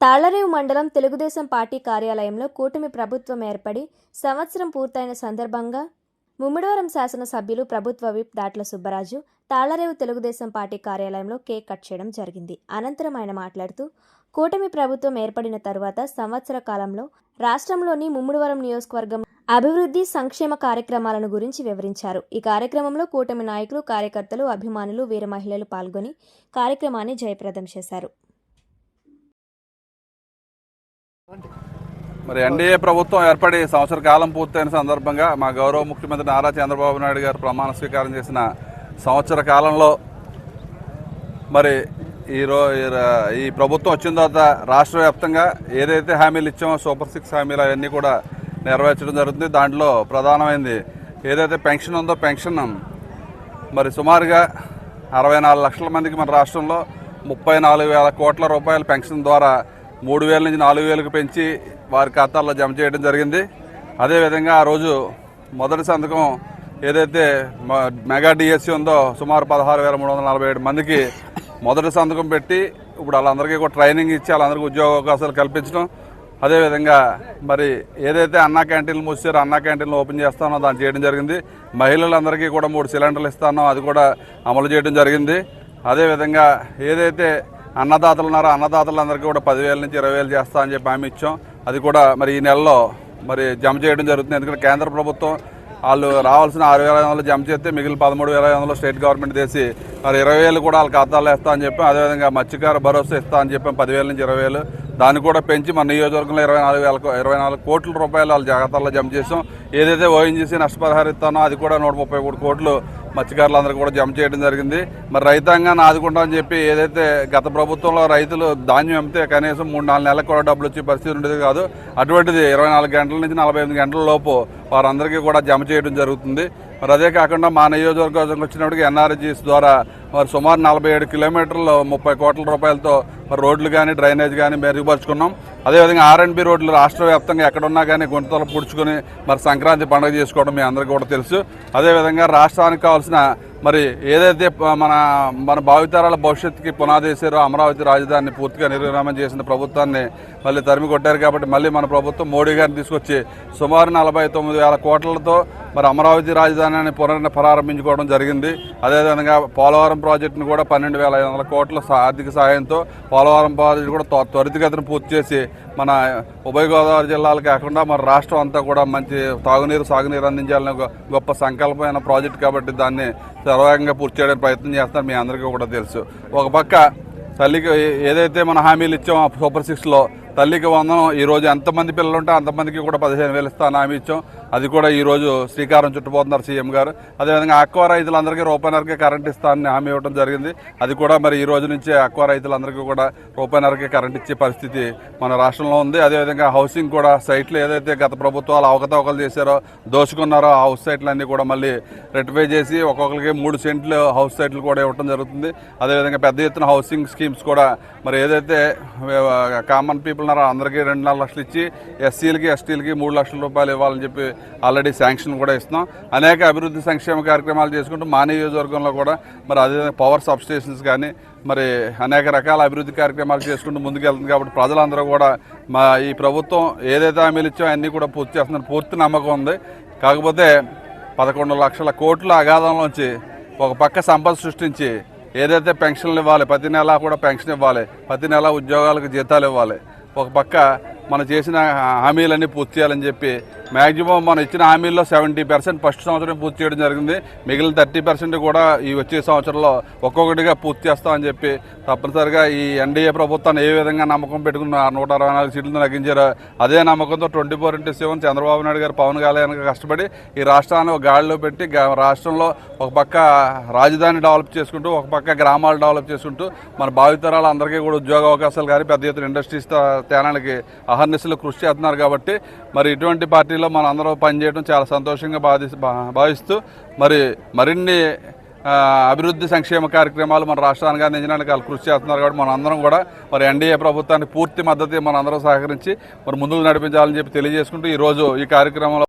తాళ్ళరేవు మండలం తెలుగుదేశం పార్టీ కార్యాలయంలో కూటమి ప్రభుత్వం ఏర్పడి సంవత్సరం పూర్తయిన సందర్భంగా ముమ్మిడివరం శాసనసభ్యులు ప్రభుత్వ విప్ దాట్ల సుబ్బరాజు తాళ్ళరేవు తెలుగుదేశం పార్టీ కార్యాలయంలో కేక్ కట్ చేయడం జరిగింది. అనంతరం ఆయన మాట్లాడుతూ కూటమి ప్రభుత్వం ఏర్పడిన తరువాత సంవత్సర కాలంలో రాష్ట్రంలోని ముమ్మిడివరం నియోజకవర్గం అభివృద్ధి సంక్షేమ కార్యక్రమాలను గురించి వివరించారు. ఈ కార్యక్రమంలో కూటమి నాయకులు కార్యకర్తలు అభిమానులు వీర మహిళలు పాల్గొని కార్యక్రమాన్ని జయప్రదం చేశారు. మరి ఎన్డీఏ ప్రభుత్వం ఏర్పడి సంవత్సర కాలం పూర్తయిన సందర్భంగా మా గౌరవ ముఖ్యమంత్రి నారా చంద్రబాబు నాయుడు గారు ప్రమాణ స్వీకారం చేసిన సంవత్సర కాలంలో మరి ఈరో ఈ ఈ ప్రభుత్వం వచ్చిన తర్వాత రాష్ట్ర వ్యాప్తంగా ఏదైతే హామీలు ఇచ్చామో సూపర్ సిక్స్ హామీలు అవన్నీ కూడా నెరవేర్చడం జరుగుతుంది. దాంట్లో ప్రధానమైనది ఏదైతే పెన్షన్ ఉందో పెన్షన్ మరి సుమారుగా అరవై నాలుగు లక్షల మందికి మన రాష్ట్రంలో ముప్పై నాలుగు వేల కోట్ల రూపాయల పెన్షన్ ద్వారా మూడు వేల నుంచి నాలుగు వేలకు పెంచి వారి ఖాతాల్లో జమ చేయడం జరిగింది. అదేవిధంగా ఆ రోజు మొదటి సంతకం ఏదైతే మ- మెగా డిఎస్సి ఉందో సుమారు పదహారు వేల మూడు వందల నలభై ఏడు మందికి మొదటి సంతకం పెట్టి ఇప్పుడు వాళ్ళందరికీ కూడా ట్రైనింగ్ ఇచ్చి వాళ్ళందరికీ ఉద్యోగ అవకాశాలు కల్పించడం. అదేవిధంగా మరి ఏదైతే అన్నా క్యాంటీన్లు మూసారో అన్నా క్యాంటీన్లు ఓపెన్ చేస్తానో దాన్ని చేయడం జరిగింది. మహిళలందరికీ కూడా మూడు సిలిండర్లు ఇస్తానో అది కూడా అమలు చేయడం జరిగింది. అదేవిధంగా ఏదైతే అన్నదాతలు ఉన్నారు? అన్నదాతలందరికీ కూడా పదివేల నుంచి ఇరవై వేలు చేస్తా అని చెప్పి హామీ ఇచ్చాం. అది కూడా మరి ఈ నెలలో మరి జమ చేయడం జరుగుతుంది. ఎందుకంటే కేంద్ర ప్రభుత్వం వాళ్ళు రావాల్సిన ఆరు వేల ఐదు వందలు జమ చేస్తే మిగిలిన పదమూడు వేల ఐదు వందలు స్టేట్ గవర్నమెంట్ చేసి మరి ఇరవై వేలు కూడా వాళ్ళ ఖాతాలో వేస్తా అని చెప్పి అదేవిధంగా మత్స్యకార భరోసా ఇస్తా అని చెప్పి పదివేల నుంచి ఇరవై వేలు దాన్ని కూడా పెంచి మన నియోజకవర్గంలో ఇరవై నాలుగు వేల ఇరవై నాలుగు కోట్ల రూపాయలు వాళ్ళ జాగ్రత్తల్లో జమ చేసాం. ఏదైతే ఓఎన్జీసీ నష్టపరిహారం ఇస్తానో అది కూడా నూట ముప్పై మూడు కోట్లు మత్స్యకారులందరికీ కూడా జమ చేయడం జరిగింది. మరి రైతాంగాన్ని ఆదుకుంటామని చెప్పి ఏదైతే గత ప్రభుత్వంలో రైతులు ధాన్యం అమ్మితే కనీసం మూడు నాలుగు నెలలకు కూడా డబ్బులు వచ్చే పరిస్థితి ఉండేది కాదు. అటువంటిది ఇరవై నాలుగు గంటల నుంచి నలభై ఎనిమిది గంటల లోపు వారందరికీ కూడా జమ చేయడం జరుగుతుంది. మరి అదే కాకుండా మా నియోజకవర్గం వచ్చినప్పటికి ఎన్ఆర్జీస్ ద్వారా మరి సుమారు నలభై ఏడు కిలోమీటర్లు ముప్పై కోట్ల రూపాయలతో మరి రోడ్లు కానీ డ్రైనేజ్ కానీ మెరుగుపరుచుకున్నాం. అదేవిధంగా ఆర్ఎండ్బి రోడ్లు రాష్ట్ర వ్యాప్తంగా ఎక్కడున్నా కానీ గుంతలు పుడుచుకుని మరి సంక్రాంతి పండుగ చేసుకోవడం మీ అందరికీ కూడా తెలుసు. అదేవిధంగా రాష్ట్రానికి కావాల్సిన మరి ఏదైతే మన మన భావితరాల భవిష్యత్తుకి పునాది వేసారో అమరావతి రాజధానిని పూర్తిగా నిర్విరామం చేసిన ప్రభుత్వాన్ని మళ్ళీ తరిమి కొట్టారు కాబట్టి మళ్ళీ మన ప్రభుత్వం మోడీ గారిని తీసుకొచ్చి సుమారు నలభై తొమ్మిది వేల కోట్లతో మరి అమరావతి రాజధానిని పునర్ ప్రారంభించుకోవడం జరిగింది. అదేవిధంగా పోలవరం ప్రాజెక్టును కూడా పన్నెండు వేల ఐదు వందల కోట్ల ఆర్థిక సహాయంతో పోలవరం ప్రాజెక్టు కూడా త్వ- త్వరితగతిన పూర్తి చేసి మన ఉభయ గోదావరి జిల్లాలు కాకుండా మన రాష్ట్రం అంతా కూడా మంచి తాగునీరు సాగునీరు అందించాలని గొప్ప సంకల్పమైన ప్రాజెక్ట్ కాబట్టి దాన్ని సర్వాంగంగా పూర్తి చేయడానికి ప్రయత్నం చేస్తున్నారు. మీ అందరికీ కూడా తెలుసు. ఒక పక్క తల్లికి ఏదైతే మన హామీలు ఇచ్చామో ఆ సూపర్ సిక్స్లో తల్లికి వందనం ఈరోజు ఎంతమంది పిల్లలు ఉంటే అంతమందికి కూడా పదిహేను వేలు ఇస్తాను హామీ ఇచ్చాం. అది కూడా ఈరోజు శ్రీకారం చుట్టుపోతున్నారు సీఎం గారు. అదేవిధంగా అక్వ రైతులందరికీ రూపాయన్నరకే కరెంట్ ఇస్తానని హామీ ఇవ్వడం జరిగింది. అది కూడా మరి ఈ రోజు నుంచి అక్వ రైతులందరికీ కూడా రూపాయన్నరకే కరెంట్ ఇచ్చే పరిస్థితి మన రాష్ట్రంలో ఉంది. అదేవిధంగా హౌసింగ్ కూడా సైట్లు ఏదైతే గత ప్రభుత్వాలు అవకతవకలు చేశారో దోచుకున్నారో ఆ హౌస్ సైట్లన్నీ కూడా మళ్ళీ రెటిఫై చేసి ఒక్కొక్కరికి మూడు సెంట్లు హౌస్ సైట్లు కూడా ఇవ్వడం జరుగుతుంది. అదేవిధంగా పెద్ద ఎత్తున హౌసింగ్ స్కీమ్స్ కూడా మరి ఏదైతే కామన్ పీపుల్ ఉన్నారో అందరికీ రెండు నాలుగు లక్షలు ఇచ్చి ఎస్సీలకి ఎస్టీలకి మూడు లక్షల రూపాయలు ఇవ్వాలని చెప్పి ఆల్రెడీ శాంక్షన్ కూడా ఇస్తున్నాం. అనేక అభివృద్ధి సంక్షేమ కార్యక్రమాలు చేసుకుంటూ మా నియోజకవర్గంలో కూడా మరి అదే పవర్ సబ్స్టేషన్స్ కానీ మరి అనేక రకాల అభివృద్ధి కార్యక్రమాలు చేసుకుంటూ ముందుకెళ్తుంది కాబట్టి ప్రజలందరూ కూడా మా ఈ ప్రభుత్వం ఏదైతే హామీలు ఇచ్చో అన్నీ కూడా పూర్తి చేస్తున్నారు పూర్తి నమ్మకం ఉంది. కాకపోతే పదకొండు లక్షల కోట్ల అగాధంలోంచి ఒక పక్క సంపద సృష్టించి ఏదైతే పెన్షన్లు ఇవ్వాలి ప్రతి నెల కూడా పెన్షన్ ఇవ్వాలి ప్రతి నెల ఉద్యోగాలకు జీతాలు ఇవ్వాలి ఒక పక్క మనం చేసిన హామీలన్నీ పూర్తి చేయాలని చెప్పి మ్యాక్సిమం మనం ఇచ్చిన హామీల్లో సెవెంటీ పర్సెంట్ ఫస్ట్ సంవత్సరం పూర్తి చేయడం జరిగింది. మిగిలిన థర్టీ పర్సెంట్ కూడా ఈ వచ్చే సంవత్సరంలో ఒక్కొక్కటిగా పూర్తి చేస్తామని చెప్పి తప్పనిసరిగా ఈ ఎన్డీఏ ప్రభుత్వాన్ని ఏ విధంగా నమ్మకం పెట్టుకున్న నూట అరవై నాలుగు సీట్లను తగ్గించారో అదే నమ్మకంతో twenty four into seven Chandrababu Naidu garu Pawan Kalyan కష్టపడి ఈ రాష్ట్రాన్ని ఒక గాడిలో పెట్టి రాష్ట్రంలో ఒక పక్క రాజధాని డెవలప్ చేసుకుంటూ ఒక పక్క గ్రామాలు డెవలప్ చేసుకుంటూ మన భావితరాలు అందరికీ కూడా ఉద్యోగ అవకాశాలు కానీ పెద్ద ఎత్తున ఇండస్ట్రీస్ తేనానికి అహర్నిశలు కృషి చేస్తున్నారు కాబట్టి మరి ఇటువంటి పార్టీలో మనం అందరూ పనిచేయడం చాలా సంతోషంగా బాధి భావిస్తూ మరి మరిన్ని అభివృద్ధి సంక్షేమ కార్యక్రమాలు మన రాష్ట్రానికి అందించడానికి వాళ్ళు కృషి చేస్తున్నారు కాబట్టి మన అందరం కూడా మరి ఎన్డీఏ ప్రభుత్వానికి పూర్తి మద్దతు మన అందరం సహకరించి మరి ముందుకు నడిపించాలని చెప్పి తెలియజేసుకుంటూ ఈరోజు ఈ కార్యక్రమంలో